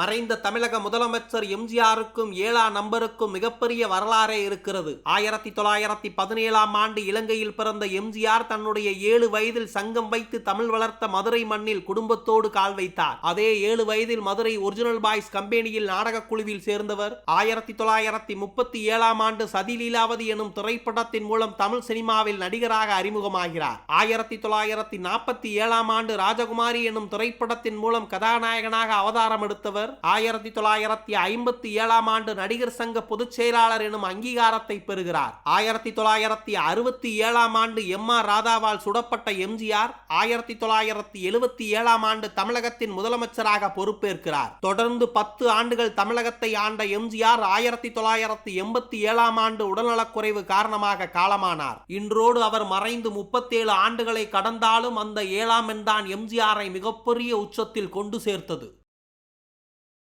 மறைந்த தமிழக முதலமைச்சர் எம்ஜிஆருக்கும் ஏழா நம்பருக்கும் மிகப்பெரிய வரலாறே இருக்கிறது. ஆயிரத்தி தொள்ளாயிரத்தி பதினேழாம் ஆண்டு இலங்கையில் பிறந்த எம்ஜிஆர் தன்னுடைய ஏழு வயதில் சங்கம் வைத்து தமிழ் வளர்த்த மதுரை மண்ணில் குடும்பத்தோடு கால் வைத்தார். அதே ஏழு வயதில் மதுரை ஒரிஜினல் பாய்ஸ் கம்பெனியில் நாடக குழுவில் சேர்ந்தவர். ஆயிரத்தி தொள்ளாயிரத்தி முப்பத்தி ஏழாம் ஆண்டு சதிலீலாவதி எனும் திரைப்படத்தின் மூலம் தமிழ் சினிமாவில் நடிகராக அறிமுகமாகிறார். ஆயிரத்தி தொள்ளாயிரத்தி நாற்பத்தி ஏழாம் ஆண்டு ராஜகுமாரி எனும் திரைப்படத்தின் மூலம் கதாநாயகனாக அவதாரம் எடுத்தவர். ஆயிரத்தி தொள்ளாயிரத்தி ஐம்பத்தி ஏழாம் ஆண்டு நடிகர் சங்க பொதுச் செயலாளர் எனும் அங்கீகாரத்தை பெறுகிறார். ஆயிரத்தி தொள்ளாயிரத்தி அறுபத்தி ஏழாம் ஆண்டு எம் ஆர் ராதாவால் சுடப்பட்ட எம்ஜிஆர் ஆயிரத்தி தொள்ளாயிரத்தி எழுபத்தி ஏழாம் ஆண்டு தமிழகத்தின் முதலமைச்சராக பொறுப்பேற்கிறார். தொடர்ந்து பத்து ஆண்டுகள் தமிழகத்தை ஆண்ட எம்ஜிஆர் ஆயிரத்தி தொள்ளாயிரத்தி எண்பத்தி ஏழாம் ஆண்டு உடல்நலக்குறைவு காரணமாக காலமானார். இன்றோடு அவர் மறைந்து முப்பத்தேழு ஆண்டுகளை கடந்தாலும் அந்த ஏழாம் எண் எம்ஜிஆரை மிகப்பெரிய உச்சத்தில் கொண்டு சேர்த்தது.